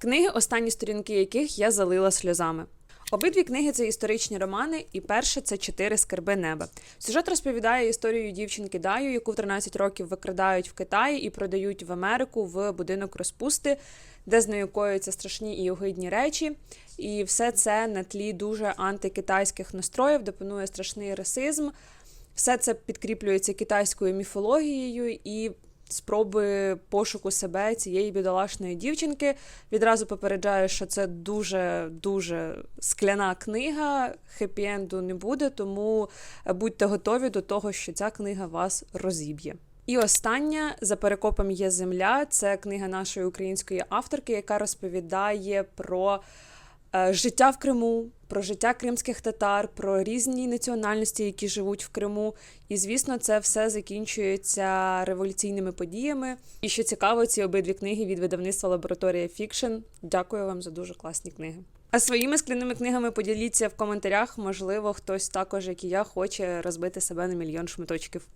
книги, останні сторінки яких я залила сльозами. Обидві книги це історичні романи, і перше це чотири скарби неба. Сюжет розповідає історію дівчинки Даю, яку в 13 років викрадають в Китаї і продають в Америку в будинок розпусти, де з нею коються страшні і огидні речі. І все це на тлі дуже антикитайських настроїв, де панує страшний расизм. Все це підкріплюється китайською міфологією і спроби пошуку себе цієї бідолашної дівчинки. Відразу попереджаю, що це дуже дуже скляна книга. Хеппі-енду не буде, тому будьте готові до того, що ця книга вас розіб'є. І остання за перекопом є земля. Це книга нашої української авторки, яка розповідає про е, життя в Криму, про життя кримських татар, про різні національності, які живуть в Криму. І звісно, це все закінчується революційними подіями. І що цікаво, ці обидві книги від видавництва Лабораторія Фікшн. Дякую вам за дуже класні книги. А своїми скляними книгами поділіться в коментарях. Можливо, хтось також, як і я, хоче розбити себе на мільйон шматочків.